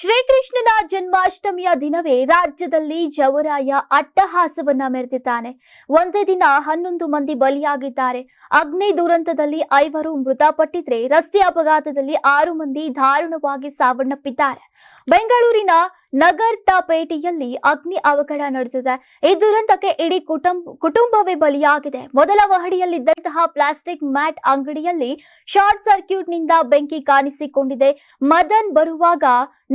ಶ್ರೀಕೃಷ್ಣನ ಜನ್ಮಾಷ್ಟಮಿಯ ದಿನವೇ ರಾಜ್ಯದಲ್ಲಿ ಜವರಾಯ ಅಟ್ಟಹಾಸವನ್ನ ಮೆರೆದಿದ್ದಾನೆ. ಒಂದೇ ದಿನ ಹನ್ನೊಂದು ಮಂದಿ ಬಲಿಯಾಗಿದ್ದಾರೆ. ಅಗ್ನಿ ದುರಂತದಲ್ಲಿ ಐವರು ಮೃತಪಟ್ಟಿದ್ರೆ ರಸ್ತೆ ಅಪಘಾತದಲ್ಲಿ ಆರು ಮಂದಿ ದಾರುಣವಾಗಿ ಸಾವನ್ನಪ್ಪಿದ್ದಾರೆ. ಬೆಂಗಳೂರಿನ ನಗರ್ತಾಪೇಟೆಯಲ್ಲಿ ಅಗ್ನಿ ಅವಘಡ ನಡೆದಿದೆ. ಈ ದುರಂತಕ್ಕೆ ಇಡೀ ಕುಟುಂಬ ಕುಟುಂಬವೇ ಬಲಿಯಾಗಿದೆ. ಮೊದಲ ಮಹಡಿಯಲ್ಲಿದ್ದಂತಹ ಪ್ಲಾಸ್ಟಿಕ್ ಮ್ಯಾಟ್ ಅಂಗಡಿಯಲ್ಲಿ ಶಾರ್ಟ್ ಸರ್ಕ್ಯೂಟ್ನಿಂದ ಬೆಂಕಿ ಕಾಣಿಸಿಕೊಂಡಿದೆ. ಮದನ್ ಬರುವಾಗ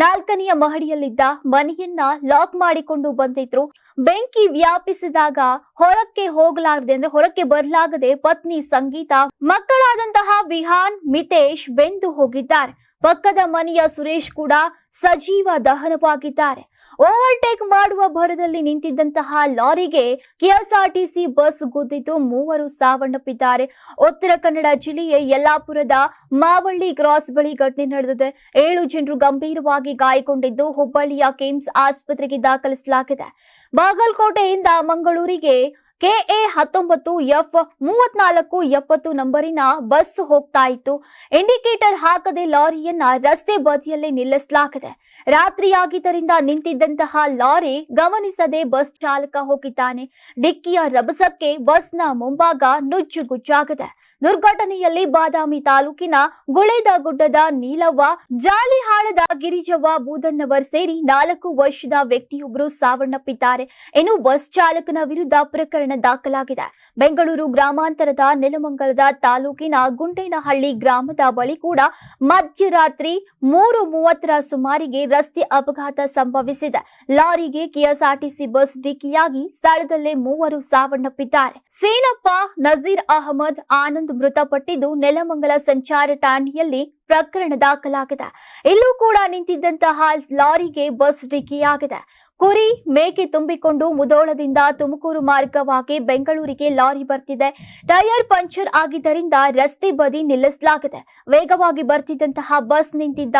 ನಾಲ್ಕನೆಯ ಮಹಡಿಯಲ್ಲಿದ್ದ ಮನೆಯನ್ನ ಲಾಕ್ ಮಾಡಿಕೊಂಡು ಬಂದಿದ್ರು. ಬೆಂಕಿ ವ್ಯಾಪಿಸಿದಾಗ ಹೊರಕ್ಕೆ ಹೋಗಲಾಗದೆ ಅಂದ್ರೆ ಹೊರಕ್ಕೆ ಬರಲಾಗದೆ ಪತ್ನಿ ಸಂಗೀತ, ಮಕ್ಕಳಾದಂತಹ ವಿಹಾನ್, ಮಿತೇಶ್ ಬೆಂದು ಹೋಗಿದ್ದಾರೆ. ಪಕ್ಕದ ಮನೆಯ ಸುರೇಶ್ ಕೂಡ ಸಜೀವ ದಹನವಾಗಿದ್ದಾರೆ. ಓವರ್ಟೇಕ್ ಮಾಡುವ ಭರದಲ್ಲಿ ನಿಂತಿದ್ದಂತಹ ಲಾರಿಗೆ ಕೆಎಸ್ಆರ್ಟಿಸಿ ಬಸ್ ಗುದ್ದಿದ್ದು ಮೂವರು ಸಾವನ್ನಪ್ಪಿದ್ದಾರೆ. ಉತ್ತರ ಕನ್ನಡ ಜಿಲ್ಲೆಯ ಯಲ್ಲಾಪುರದ ಮಾವಳ್ಳಿ ಕ್ರಾಸ್ ಬಳಿ ಘಟನೆ ನಡೆದಿದೆ. ಏಳು ಜನರು ಗಂಭೀರವಾಗಿ ಗಾಯಗೊಂಡಿದ್ದು ಹುಬ್ಬಳ್ಳಿಯ ಕಿಮ್ಸ್ ಆಸ್ಪತ್ರೆಗೆ ದಾಖಲಿಸಲಾಗಿದೆ. ಬಾಗಲಕೋಟೆಯಿಂದ ಮಂಗಳೂರಿಗೆ ಕೆಎ ಹತ್ತೊಂಬತ್ತು ಎಫ್ ಮೂವತ್ನಾಲ್ಕು ಎಪ್ಪತ್ತು ನಂಬರಿನ ಬಸ್ ಹೋಗ್ತಾ ಇತ್ತು. ಇಂಡಿಕೇಟರ್ ಹಾಕದೆ ಲಾರಿಯನ್ನ ರಸ್ತೆ ಬದಿಯಲ್ಲೇ ನಿಲ್ಲಿಸಲಾಗಿದೆ. ರಾತ್ರಿಯಾಗಿದ್ದರಿಂದ ನಿಂತಿದ್ದಂತಹ ಲಾರಿ ಗಮನಿಸದೆ ಬಸ್ ಚಾಲಕ ಹೋಗಿದ್ದಾನೆ. ಡಿಕ್ಕಿಯ ರಭಸಕ್ಕೆ ಬಸ್ನ ಮುಂಭಾಗ ನುಜ್ಜುಗುಜ್ಜಾಗಿದೆ. ದುರ್ಘಟನೆಯಲ್ಲಿ ಬಾದಾಮಿ ತಾಲೂಕಿನ ಗುಳೇದ ಗುಡ್ಡದ ನೀಲವ್ವ, ಜಾಲಿಹಾಳದ ಗಿರಿಜವ್ವ ಬೂದನ್ನವರ್ ಸೇರಿ ನಾಲ್ಕು ವರ್ಷದ ವ್ಯಕ್ತಿಯೊಬ್ಬರು ಸಾವನ್ನಪ್ಪಿದ್ದಾರೆ. ಇನ್ನು ಬಸ್ ಚಾಲಕನ ವಿರುದ್ಧ ಪ್ರಕರಣ ದಾಖಲಾಗಿದೆ. ಬೆಂಗಳೂರು ಗ್ರಾಮಾಂತರದ ನೆಲಮಂಗಲದ ತಾಲೂಕಿನ ಗುಂಡೇನಹಳ್ಳಿ ಗ್ರಾಮದ ಬಳಿ ಕೂಡ ಮಧ್ಯರಾತ್ರಿ ಮೂರು ಮೂವತ್ತರ ಸುಮಾರಿಗೆ ರಸ್ತೆ ಅಪಘಾತ ಸಂಭವಿಸಿದೆ. ಲಾರಿಗೆ ಕೆಎಸ್ಆರ್ಟಿಸಿ ಬಸ್ ಡಿಕ್ಕಿಯಾಗಿ ಸ್ಥಳದಲ್ಲೇ ಮೂವರು ಸಾವನ್ನಪ್ಪಿದ್ದಾರೆ. ಸೇನಪ್ಪ ನಜೀರ್ ಅಹಮದ್ ಆನಂದ್ ಮೃತಪಟ್ಟಿದ್ದು ನೆಲಮಂಗಲ ಸಂಚಾರ ಠಾಣೆಯಲ್ಲಿ ಪ್ರಕರಣ ದಾಖಲಾಗಿದೆ. ಇಲ್ಲೂ ಕೂಡ ನಿಂತಿದ್ದಂತಹ ಲಾರಿಗೆ ಬಸ್ ಡಿಕ್ಕಿಯಾಗಿದೆ. ಕುರಿ ಮೇಕೆ ತುಂಬಿಕೊಂಡು ಮುದೋಳದಿಂದ ತುಮಕೂರು ಮಾರ್ಗವಾಗಿ ಬೆಂಗಳೂರಿಗೆ ಲಾರಿ ಬರ್ತಿದೆ. ಟೈರ್ ಪಂಚರ್ ಆಗಿದ್ದರಿಂದ ರಸ್ತೆ ಬದಿ ನಿಲ್ಲಿಸಲಾಗಿದೆ. ವೇಗವಾಗಿ ಬರ್ತಿದ್ದಂತಹ ಬಸ್ ನಿಂತಿದ್ದ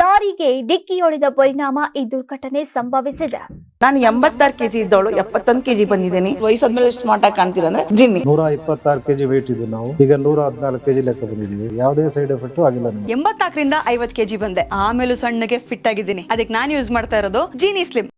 ಲಾರಿಗೆ ಡಿಕ್ಕಿ ಹೊಡೆದ ಪರಿಣಾಮ ಈ ದುರ್ಘಟನೆ ಸಂಭವಿಸಿದೆ. ನಾನು ಎಂಬತ್ತಾರು ಕೆಜಿ ಇದ್ದವಳು ಎಪ್ಪತ್ತೊಂದು ಕೆಜಿ ಬಂದಿದ್ದೀನಿ. ವಯಸ್ಸಾದ್ಮೇಲೆ ಎಷ್ಟು ಮಾಟ ಕಾಣ್ತೀರ ಅಂದ್ರೆ ಜಿನ್ನಿ. ನೂರ ಇಪ್ಪತ್ತಾರು ಕೆಜಿ ವೇಟ್ ಇದ್ದು ನಾವು. ಈಗ ನೂರ ಹದಿನಾಲ್ಕು ಕೆಜಿ ಲೆಕ್ಕ ಬಂದಿದ್ದೀವಿ. ಯಾವುದೇ ಸೈಡ್ ಎಫೆಕ್ಟ್ ಆಗಿಲ್ಲ ಎಂಬತ್ತಾಕರಿಂದ ಎಂಬತ್ನಾಲ್ಕರಿಂದ ಐವತ್ ಕೆಜಿ ಬಂದೆ. ಆಮೇಲೂ ಸಣ್ಣಗೆ ಫಿಟ್ ಆಗಿದ್ದೀನಿ. ಅದಕ್ಕೆ ನಾನು ಯೂಸ್ ಮಾಡ್ತಾ ಇರೋದು ಜೀನಿ ಸ್ಲಿಮ್